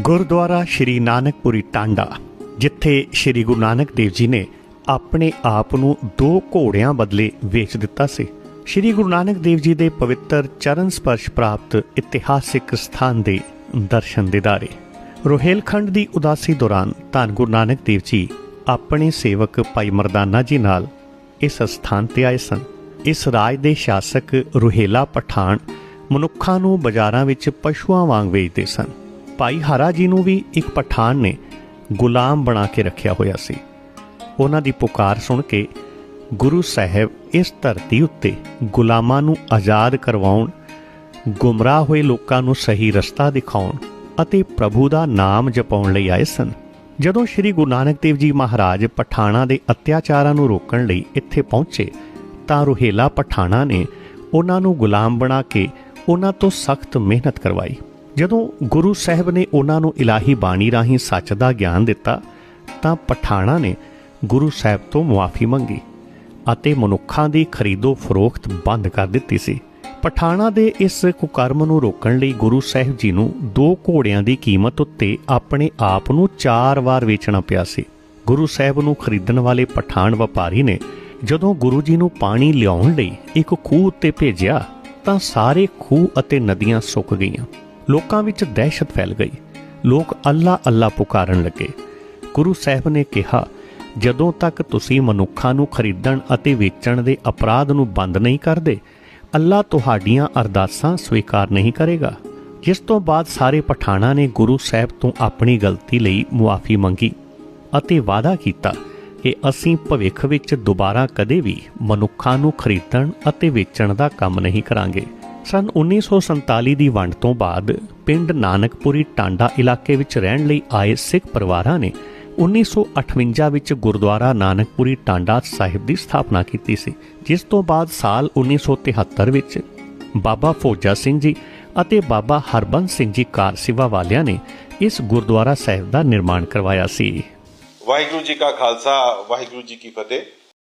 ਗੁਰਦੁਆਰਾ ਸ਼੍ਰੀ ਨਾਨਕਪੁਰੀ ਟਾਂਡਾ, ਜਿੱਥੇ ਸ਼੍ਰੀ ਗੁਰੂ ਨਾਨਕ ਦੇਵ ਜੀ ਨੇ ਆਪਣੇ ਆਪ ਨੂੰ ਦੋ ਘੋੜਿਆਂ ਬਦਲੇ ਵੇਚ ਦਿੱਤਾ ਸੀ। ਸ਼੍ਰੀ ਗੁਰੂ ਨਾਨਕ ਦੇਵ ਜੀ ਦੇ ਪਵਿੱਤਰ ਚਰਨ ਸਪਰਸ਼ ਪ੍ਰਾਪਤ ਇਤਿਹਾਸਿਕ ਸਥਾਨ ਦੇ ਦਰਸ਼ਨ ਦਿਦਾਰੇ ਰੋਹੇਲਖੰਡ ਦੀ ਉਦਾਸੀ ਦੌਰਾਨ ਧੰਨ ਗੁਰੂ ਨਾਨਕ ਦੇਵ ਜੀ ਆਪਣੇ ਸੇਵਕ ਭਾਈ ਮਰਦਾਨਾ ਜੀ ਨਾਲ ਇਸ ਸਥਾਨ ਤੇ ਆਏ ਸਨ। ਇਸ ਰਾਜ ਦੇ ਸ਼ਾਸਕ ਰੁਹੇਲਾ ਪਠਾਨ ਮਨੁੱਖਾਂ ਨੂੰ ਬਾਜ਼ਾਰਾਂ ਵਿੱਚ ਪਸ਼ੂਆਂ ਵਾਂਗ ਵੇਚਦੇ ਸਨ। ਭਾਈ ਹਰਾ ਜੀ ਨੂੰ ਵੀ ਇੱਕ ਪਠਾਨ ਨੇ ਗੁਲਾਮ ਬਣਾ ਕੇ ਰੱਖਿਆ ਹੋਇਆ ਸੀ। ਉਹਨਾਂ ਦੀ ਪੁਕਾਰ ਸੁਣ ਕੇ ਗੁਰੂ ਸਾਹਿਬ ਇਸ ਧਰਤੀ ਉੱਤੇ ਗੁਲਾਮਾਂ ਨੂੰ ਆਜ਼ਾਦ ਕਰਵਾਉਣ, ਗੁੰਮਰਾਹ ਹੋਏ ਲੋਕਾਂ ਨੂੰ ਸਹੀ ਰਸਤਾ ਦਿਖਾਉਣ ਅਤੇ ਪ੍ਰਭੂ ਦਾ ਨਾਮ ਜਪਾਉਣ ਲਈ ਆਏ ਸਨ। ਜਦੋਂ ਸ੍ਰੀ ਗੁਰੂ ਨਾਨਕ ਦੇਵ ਜੀ ਮਹਾਰਾਜ ਪਠਾਣਾ ਦੇ ਅਤਿਆਚਾਰਾਂ ਨੂੰ ਰੋਕਣ ਲਈ ਇੱਥੇ ਪਹੁੰਚੇ, ਤਾਂ ਰੁਹੇਲਾ ਪਠਾਣਾ ਨੇ ਉਹਨਾਂ ਨੂੰ ਗੁਲਾਮ ਬਣਾ ਕੇ ਉਹਨਾਂ ਤੋਂ ਸਖਤ ਮਿਹਨਤ ਕਰਵਾਈ। ਜਦੋਂ ਗੁਰੂ ਸਾਹਿਬ ਨੇ ਉਹਨਾਂ ਨੂੰ ਇਲਾਹੀ ਬਾਣੀ ਰਾਹੀਂ ਸੱਚ ਦਾ ਗਿਆਨ ਦਿੱਤਾ, ਤਾਂ ਪਠਾਣਾ ਨੇ ਗੁਰੂ ਸਾਹਿਬ ਤੋਂ ਮੁਆਫੀ ਮੰਗੀ ਅਤੇ ਮਨੁੱਖਾਂ ਦੀ ਖਰੀਦੋ ਫਰੋਖਤ ਬੰਦ ਕਰ ਦਿੱਤੀ ਸੀ। ਪਠਾਣਾ ਦੇ ਇਸ ਕੁਕਰਮ ਨੂੰ ਰੋਕਣ ਲਈ ਗੁਰੂ ਸਾਹਿਬ ਜੀ ਨੂੰ ਦੋ ਘੋੜਿਆਂ ਦੀ ਕੀਮਤ ਉੱਤੇ ਆਪਣੇ ਆਪ ਨੂੰ ਚਾਰ ਵਾਰ ਵੇਚਣਾ ਪਿਆ ਸੀ। ਗੁਰੂ ਸਾਹਿਬ ਨੂੰ ਖਰੀਦਣ ਵਾਲੇ ਪਠਾਨ ਵਪਾਰੀ ਨੇ ਜਦੋਂ ਗੁਰੂ ਜੀ ਨੂੰ ਪਾਣੀ ਲਿਆਉਣ ਲਈ ਇੱਕ ਖੂਹ ਉੱਤੇ ਭੇਜਿਆ, ਤਾਂ ਸਾਰੇ ਖੂਹ ਅਤੇ ਨਦੀਆਂ ਸੁੱਕ ਗਈਆਂ। ਲੋਕਾਂ ਵਿੱਚ ਦਹਿਸ਼ਤ ਫੈਲ ਗਈ। ਲੋਕ ਅੱਲਾ ਅੱਲਾ ਪੁਕਾਰਨ ਲੱਗੇ। ਗੁਰੂ ਸਾਹਿਬ ਨੇ ਕਿਹਾ, ਜਦੋਂ ਤੱਕ ਤੁਸੀਂ ਮਨੁੱਖਾਂ ਨੂੰ ਖਰੀਦਣ ਅਤੇ ਵੇਚਣ ਦੇ ਅਪਰਾਧ ਨੂੰ ਬੰਦ ਨਹੀਂ ਕਰਦੇ, ਅੱਲਾ ਤੁਹਾਡੀਆਂ ਅਰਦਾਸਾਂ ਸਵੀਕਾਰ ਨਹੀਂ ਕਰੇਗਾ। ਜਿਸ ਤੋਂ ਬਾਅਦ ਸਾਰੇ ਪਠਾਣਾ ਨੇ ਗੁਰੂ ਸਾਹਿਬ ਤੋਂ ਆਪਣੀ ਗਲਤੀ ਲਈ ਮੁਆਫੀ ਮੰਗੀ ਅਤੇ ਵਾਅਦਾ ਕੀਤਾ ਕਿ ਅਸੀਂ ਭਵਿੱਖ ਵਿੱਚ ਦੁਬਾਰਾ ਕਦੇ ਵੀ ਮਨੁੱਖਾਂ ਨੂੰ ਖਰੀਦਣ ਅਤੇ ਵੇਚਣ ਦਾ ਕੰਮ ਨਹੀਂ ਕਰਾਂਗੇ। ਸਨ 1947 ਦੀ ਵੰਡ ਤੋਂ ਬਾਅਦ ਪਿੰਡ ਨਾਨਕਪੁਰੀ ਟਾਂਡਾ ਇਲਾਕੇ ਵਿੱਚ ਰਹਿਣ ਲਈ ਆਏ ਸਿੱਖ ਪਰਿਵਾਰਾਂ ਨੇ 1958 ਵਿੱਚ ਗੁਰਦੁਆਰਾ ਨਾਨਕਪੁਰੀ ਟਾਂਡਾ ਸਾਹਿਬ ਦੀ ਸਥਾਪਨਾ ਕੀਤੀ ਸੀ, ਜਿਸ ਤੋਂ ਬਾਅਦ ਸਾਲ 1973 ਵਿੱਚ ਬਾਬਾ ਫੌਜਾ ਸਿੰਘ ਜੀ ਅਤੇ ਬਾਬਾ ਹਰਬੰਸ ਸਿੰਘ ਜੀ ਕਾਰ ਸਿਵਾ ਵਾਲਿਆਂ ਨੇ ਇਸ ਗੁਰਦੁਆਰਾ ਸਾਹਿਬ ਦਾ ਨਿਰਮਾਣ ਕਰਵਾਇਆ ਸੀ। ਵਾਹਿਗੁਰੂ ਜੀ ਕਾ ਖਾਲਸਾ, ਵਾਹਿਗੁਰੂ ਜੀ ਕੀ ਫਤਿਹ।